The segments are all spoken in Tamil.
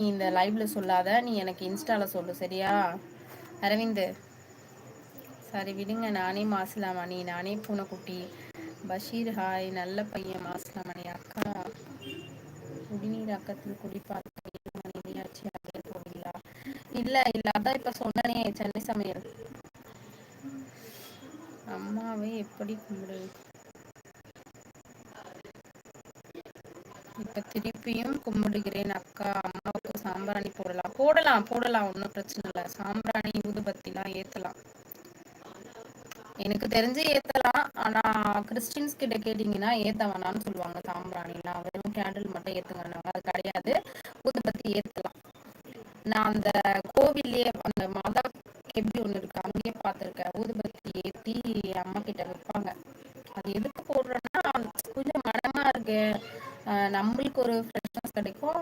நீ இந்த லைவ்ல சொல்லாத நீ எனக்கு இன்ஸ்டால சொல்லு சரியா? அரவிந்து. சரி விடுங்க. நானே மாசிலாமணி நானே பூனைக்குட்டி. பஷீர் ஹாய் நல்ல பையன் மாசிலாமணி அக்கா. குடிநீர் அக்கத்தில் குடிப்பாக்க மனைவியாச்சு அதே போவீங்களா இல்ல இல்ல. அதான் இப்ப சொன்னனே சென்னை சமையல். அம்மாவை எப்படி கும்பிடுது இப்ப திருப்பியும் கும்பிடுகிறேன் அக்கா. அம்மாவுக்கு சாம்பிராணி போடலாம். போடலாம் போடலாம். ஒன்றும் பிரச்சனை இல்லை. சாம்பிராணி ஊதுபத்திலாம் ஏத்தலாம். எனக்கு தெரிஞ்சு ஏத்தலாம். ஆனா கிறிஸ்டின்ஸ் கிட்ட கேட்டீங்கன்னா ஏத்த வேணாம்னு சொல்லுவாங்க. சாம்பிராணிலாம் வெறும் கேண்டில் மட்டும் ஏத்துங்க அது கிடையாது. ஊதுபத்தி ஏத்தலாம். நான் அந்த கோவில்லயே அந்த மாதா எப்படி ஒண்ணு இருக்கு? அங்கேயே பார்த்திருக்கேன். ஊதுபத்தி ஏத்தி அம்மா கிட்ட வைப்பாங்க. அது எதுக்கு போடுறேன்னா கொஞ்சம் மனமா இருக்கு. நம்மளுக்கு ஒரு ஃப்ரெஷ்னஸ் கிடைக்கும்.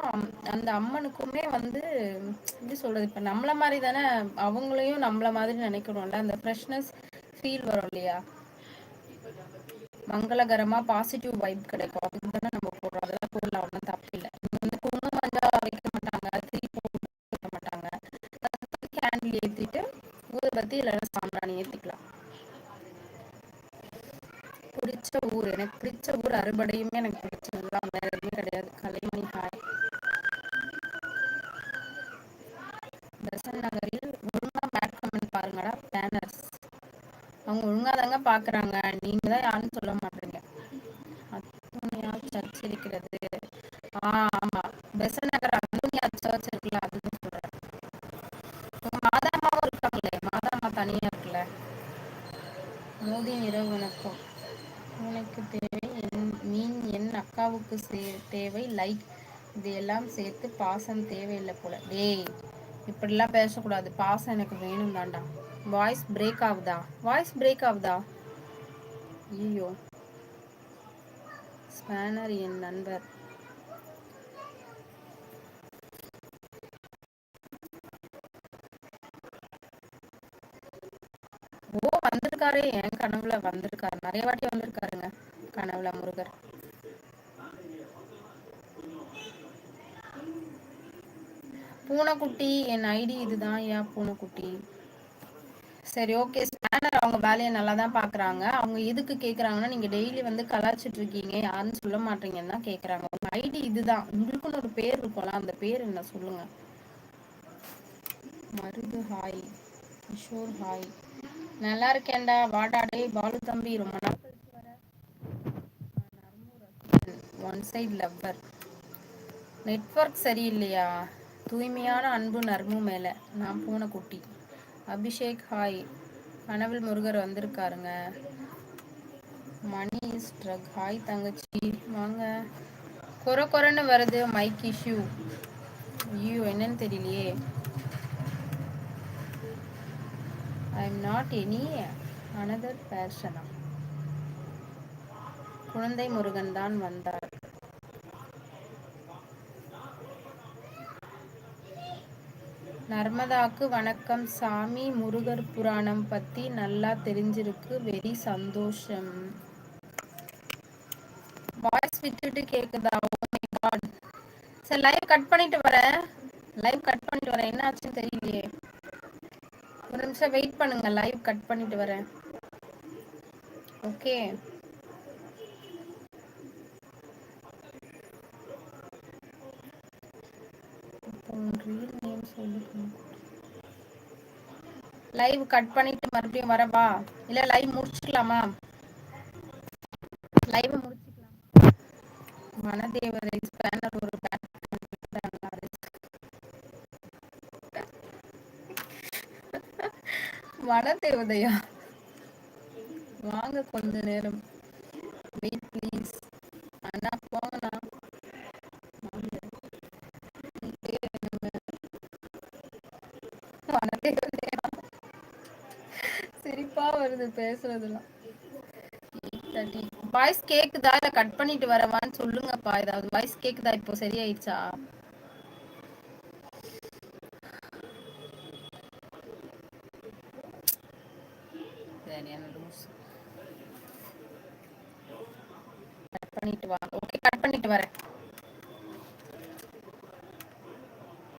அந்த அம்மனுக்குமே வந்து எப்படி சொல்றது இப்ப நம்மள மாதிரி தானே அவங்களையும் நம்மள மாதிரி நினைக்கணும்ல. அந்த ஃப்ரெஷ்னஸ் ஃபீல் வரும் இல்லையா? மங்களகரமா பாசிட்டிவ் வைப் கிடைக்கும். அதுக்கு தானே நம்ம போடுறோம். அதெல்லாம் போடலாம் ஒன்றும் தப்பு இல்லை. வந்து குங்குமம் மஞ்சள் வைக்க மாட்டாங்க. திரி வைக்க மாட்டாங்க. கேண்டில் ஏத்திட்டு ஊதுபத்தி இல்லைன்னா சாம்பிராணி ஏத்திக்கலாம். பிடிச்ச ஊர் எனக்கு பிடிச்ச ஊர் அறுபடையுமே எனக்கு பிடிச்ச பாருங்கடா பேனர்ஸ் அவங்க ஒழுங்காக தாங்க பார்க்குறாங்க நீங்க தான் யாருன்னு சொல்ல மாட்டீங்க. அத்துணியா சர்ச் இருக்கிறது ஆ ஆமா. பெசன் நகர் அத்துணியா சர்ச் இருக்குல்ல அதுதான் சொல்றேன். உங்க மாதாமாவும் இருக்காங்களே? மாதாமா தனியா இருக்குல்ல? மோதி இரவு வணக்கம் உனக்கு தேவை என் மீன் என் அக்காவுக்கு சே- தேவை லைக் இதையெல்லாம் சேர்த்து பாசம் தேவையில்லை போல. டேய் இப்படிலாம் பேசக்கூடாது. பாசம் எனக்கு வேணும் தாண்டா வாய்ஸ் பிரேக் ஆகுதா? வாய்ஸ் பிரேக் ஆகுதா? ஐயோ ஸ்பேனர் என் நண்பர். ஓ வந்திருக்காரே. என் கனவுல வந்திருக்காரு. நிறைய வாட்டி வந்திருக்காருங்க. கனவுல முருகர். பூனைக்குட்டி என் ஐடி இதுதான் ஏன் பூனைக்குட்டி? சரி ஓகே ஸ்பேனர் அவங்க வேலையை நல்லா தான் பாக்குறாங்க. அவங்க எதுக்கு கேக்குறாங்கன்னா நீங்க டெய்லி வந்து கலாச்சிட்டு இருக்கீங்க யாருன்னு சொல்ல மாட்டீங்கன்னு தான் கேக்குறாங்க. உங்க ஐடி இதுதான். உங்களுக்குன்னு ஒரு பேர் இருக்கும்ல அந்த பேர் என்ன சொல்லுங்க. மருது ஹாய். கிஷோர் ஹாய். நல்லா இருக்கேன்டா. வாடா டேய் பாலு தம்பி ரொம்ப நாள் கழிச்சு வர. ஒன் சைட் லவ்வர் நெட்வொர்க் சரியில்லையா? தூய்மையான அன்பு நர்மு மேலே நான் பூனைக்குட்டி அபிஷேக் ஹாய். கனவில் முருகர் வந்திருக்காருங்க. மணி இஸ் ட்ரக் ஹாய் தங்கச்சி. வாங்க. கொர கொரன்னு வருது மைக் இஷ்யூ ஐயோ என்னன்னு தெரியலையே. I am not any another பேர்சனா குழந்தை முருகன் தான் வந்தார். நர்மதாக்கு வணக்கம். சாமி முருகர் புராணம் பத்தி நல்லா தெரிஞ்சிருக்கு. வெரி சந்தோஷம். வாய்ஸ் விட்டுட்டு கேக்குதா சரி லைவ் கட் பண்ணிட்டு வரேன் லைவ் கட் பண்ணிட்டு வரேன் என்ன ஆச்சுன்னு தெரியலையே. ஒரு நிமிஷம் வெயிட் பண்ணுங்க. லைவ் கட் பண்ணிட்டு வரேன். ஓகே ரீல் லைவ் கட் பண்ணிட்டு மறுபடியும் வரவா இல்ல லைவ் முடிச்சுக்கலாமா? லைவ் முடிச்சுக்கலாம். வனதேவதை ஸ்பேனர் ஒரு வனதேவதையா வாங்க கொஞ்ச நேரம். வெயிட் ப்ளீஸ் அண்ணா சிரிப்பா வருது பேசுறதுலாம் வாய்ஸ் கேக்குதா? இல்ல கட் பண்ணிட்டு வரவான்னு சொல்லுங்கப்பா. ஏதாவது வாய்ஸ் கேக்குதா? இப்போ சரியாயிடுச்சா? கட் பண்ணிட்டு வா. ஓகே கட் பண்ணிட்டு வரேன்.